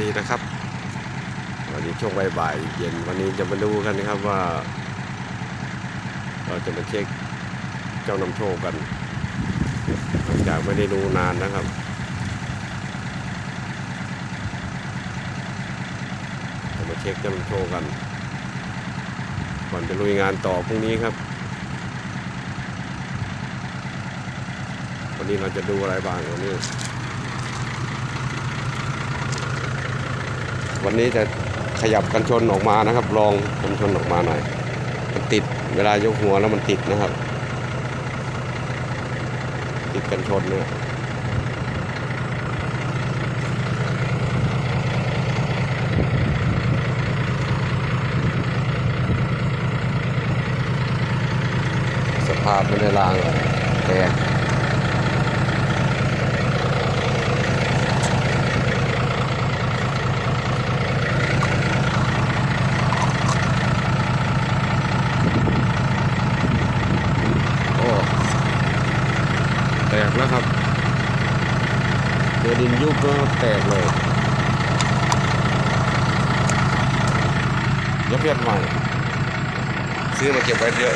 ดีนะครับ วันนี้ช่วงบ่ายๆเย็นวันนี้จะมาดูกันนะครับว่า เราจะมาเช็คเจ้านำโชคกันหลังจากไม่ได้ดูนานนะครับจะมาเช็คเจ้านำโชคกันก่อนจะลุยงานต่อพรุ่งนี้ครับ วันนี้เราจะดูอะไรบ้างวันนี้ วันนี้จะขยับกันชนออกมานะครับ ลองกันชนออกมาหน่อย มันติดเวลายกหัวแล้วมันติดนะครับ ติดกันชนเนี่ยสภาพไม่ได้ล้างเลยแตก โอ้แตกแล้วครับเจอดินยุบก็แตกเลยเดี๋ยวเปลี่ยนใหม่ ซื้อมาเก็บไว้เยอะ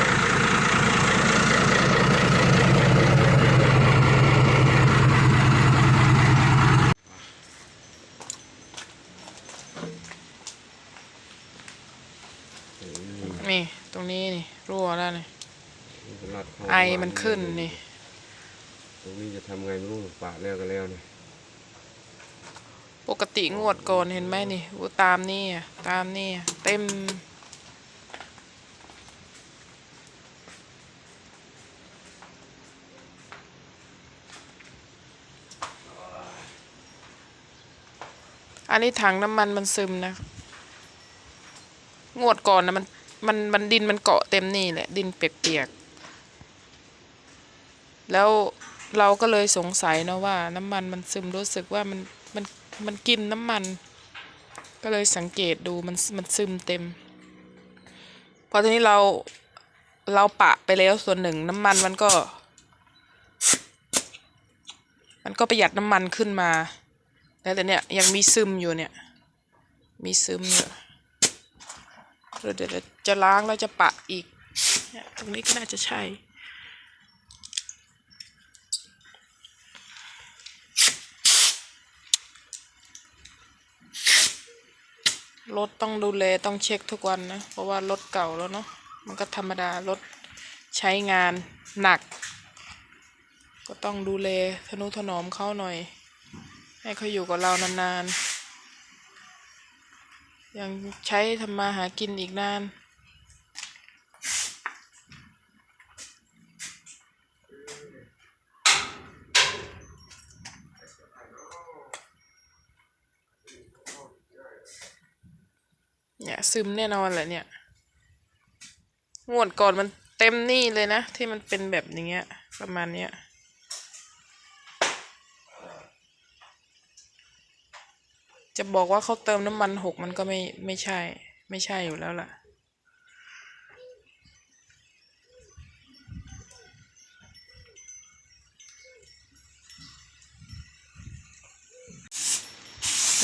นี่ ตรงนี้นี่ รั่วแล้วนี่รัดเข้าไอมันขึ้นนี่ ตรงนี้จะทำไงไม่รู้ปะแล้วก็แล้วนี่ ปกติงวดก่อนเห็นไหมนี่วูตามนี่ตามนี่เต็ม อันนี้ถังน้ำมันมันซึมนะ งวดก่อนนะมันมันมันดินมันเกาะเต็มนี่แหละ ดินเปียกๆ แล้วเราก็เลยสงสัยนะว่าน้ำมันมันซึมรู้สึกว่ามัน มันกินน้ำมัน ก็เลยสังเกตดูมันมันซึมเต็ม พอทีนี้เราเราปะไปแล้วส่วนหนึ่งน้ำมันมันก็ มันก็ประหยัดน้ำมันขึ้นมา แล้วแต่เนี่ยยังมีซึมอยู่เนี่ย มีซึมอยู่เดี๋ยวเดี๋ยวจะล้างแล้วจะปะอีกเนี่ยตรงนี้ก็น่าจะใช่ รถต้องดูแลต้องเช็คทุกวันนะ เพราะว่ารถเก่าแล้วเนาะมันก็ธรรมดารถใช้งานหนัก ก็ต้องดูแลทนุถนอมเขาหน่อย ให้เขาอยู่กับเรานานๆ ยังใช้ทำมาหากินอีกนาน เนี่ยซึมแน่นอนแหละเนี่ย งวดก่อนมันเต็มนี่เลยนะ ที่มันเป็นแบบอย่างเงี้ย ประมาณเนี้ยจะบอกว่าเขาเติมน้ำมันหกมันก็ไม่ไม่ใช่ ไม่ใช่อยู่แล้วล่ะ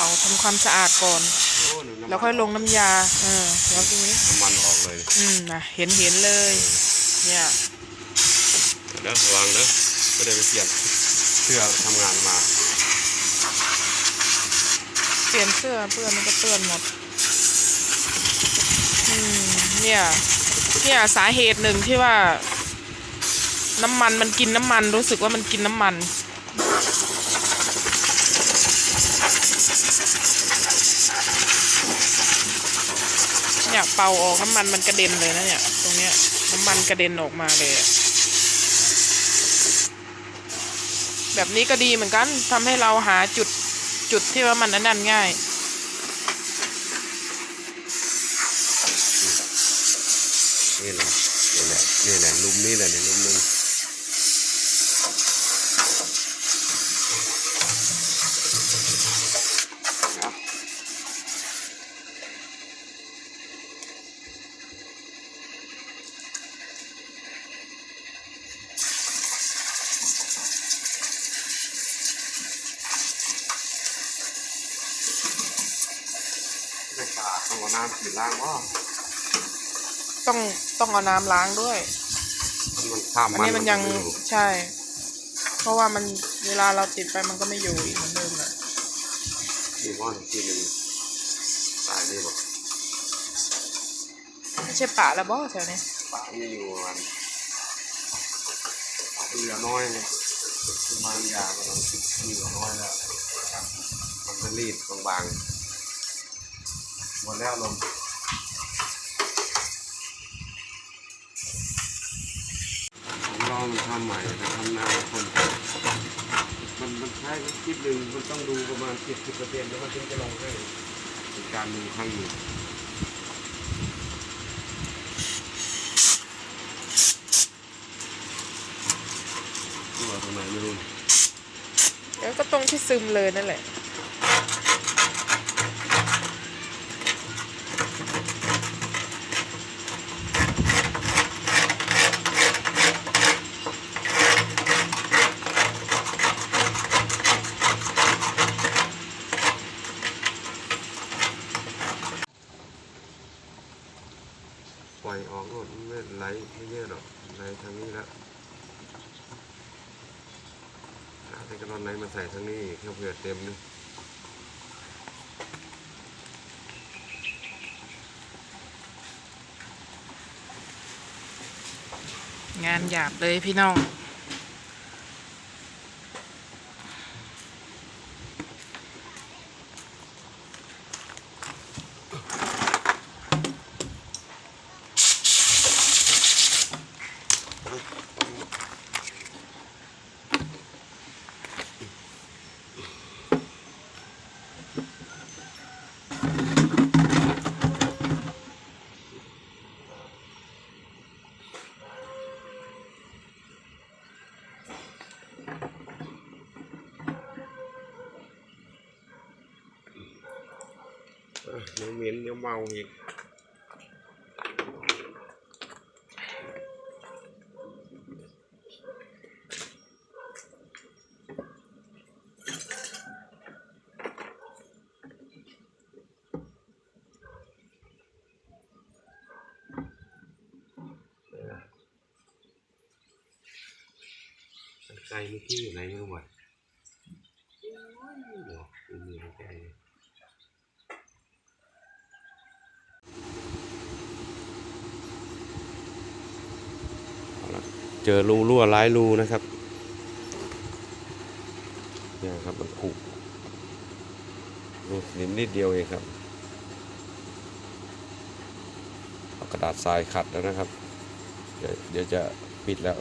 าทำความสะอาดก่อนโอ้หนูน้ำมันแล้วค่อยลงน้ำยา เออแล้วดูนี่น้ำมันออกเลย อืมนะเห็นเห็นเลย เนี่ยเดี๋ยวระวังนะก็ได้ไปเปลี่ยนเสื้อทำงานมา เปลี่ยนเสื้อเพื่อนมันก็เปื้อนหมด อืม เนี่ย เนี่ยสาเหตุหนึ่งที่ว่า น้ำมันมันกินน้ำมันรู้สึกว่ามันกินน้ำมัน เนี่ยเป่าออกน้ำมันมันกระเด็นเลยนะเนี่ย ตรงเนี้ยน้ำมันกระเด็นออกมาเลย แบบนี้ก็ดีเหมือนกันทำให้เราหาจุดจุดที่ว่ามันอันนั่นง่ายนี่แหละนี่แหละนี่แหละลุมนี่แหละเนี่ยลุม นึงต้องเอาน้ำฉีดล้างว่าต้องต้องเอาน้ำล้างด้วย มันข้ามอันนี้มันยังไอยู่ใช่ เพราะว่ามันเวลาเราติดไปมันก็ไม่อยู่อีกเหมือนเดิมแหละที่ว่าที่หนึ่งตายนี่บอกไม่ใช่ป่าแล้วบ่แถวนี้ป่าไม่อยู่ประมันเหลือน้อยเลยประมาณยามันเหลือน้อยแล้วมันจะรีดบางๆ หมดแล้วลมผมลองทำใหม่จะทำนาคนมันมันใช้คลิปหนึ่งมันต้องดูประมาณเจ็ดสิบเปอร์เซ็นต์แล้วมันถึงจะลงให้เป็นการดูครั้งหนึ่งตัวตรงไหนไม่รู้แล้วก็ตรงที่ซึมเลยนั่นแหละ ปล่อยออกก็ไม่ไหลไม่เยอะหรอกไหล ทางนี้แล้วหาแต่กระดอนไหนมาใส่ทางนี้แค่เผื่อเต็มนี่งานหยาบเลยพี่น้อง อะเดี๋ย เมื่อกี้อยู่ไหนไม่รู้หมดเดี๋ยวมีใจอาละเจอรูรั่วหลายรูนะครับเนี่ยครับมันผุรูนิมนิดเดียวเองครับเอากระดาษทรายขัดแล้วนะครับ เดี๋ยวจะปิดแล้ว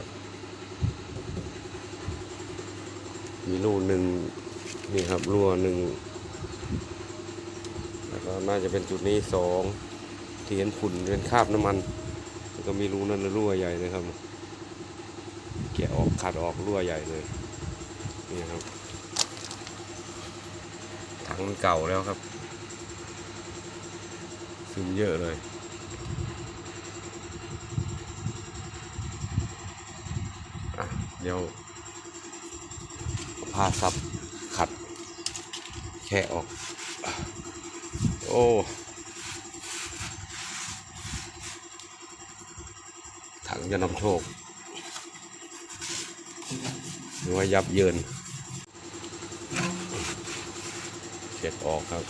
มีรูหนึ่งนี่ครับรั่วหนึ่งแล้วก็น่าจะเป็นจุดนี้สองที่เห็นฝุ่นเป็นคราบน้ำมันแล้วก็มีรูนั่นนะรั่วใหญ่เลยครับแกะออกขัดออกรั่วใหญ่เลยนี่ครับถังมันเก่าแล้วครับ ซึมเยอะเลยอะเดี๋ยว ผ้าซับขัด แค่ออก โอ้ถังจะนำโชคหรือว่ายับเยินเช็ดออกครับ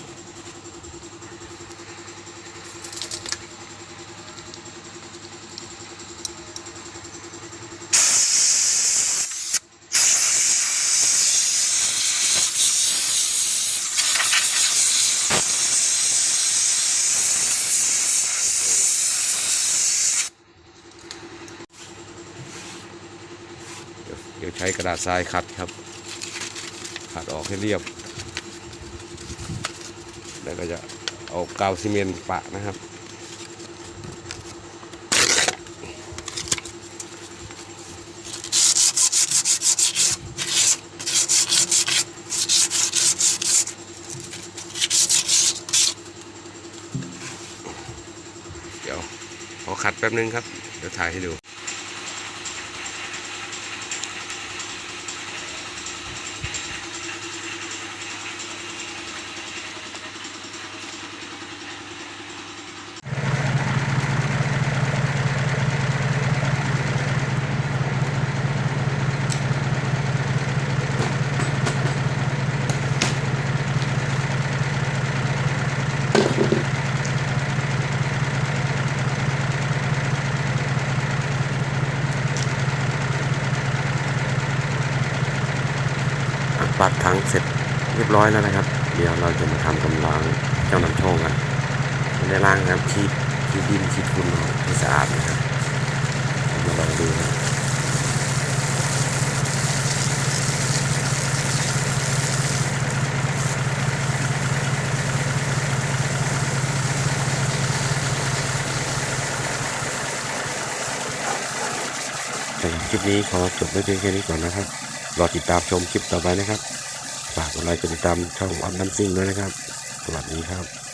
เดี๋ยวเดี๋ยว ใช้กระดาษทรายขัดครับ ขัดออกให้เรียบ แล้วก็จะเอากาวซีเมนต์ปะนะครับ เดี๋ยวขอขัดแป๊บนึงครับ เดี๋ยวถ่ายให้ดูัดทั้งเสร็จเรียบร้อยแล้วนะครับ เดี๋ยวเราจะมาทำกำลังเจ้าน้ำโชงกันไม่ได้ล้างนะครับขีดขีดดินขีดฝุ่นออกให้สะอาดนะครับมาลองดูครับสำหรับคลิปนี้ขอจบไว้เพียงแค่นี้ก่อนนะครับ รอติดตามชมคลิปต่อไปนะครับ ฝากกดไลค์กดติดตามช่องออนน้ำซิ่งด้วยนะครับ สวัสดีครับ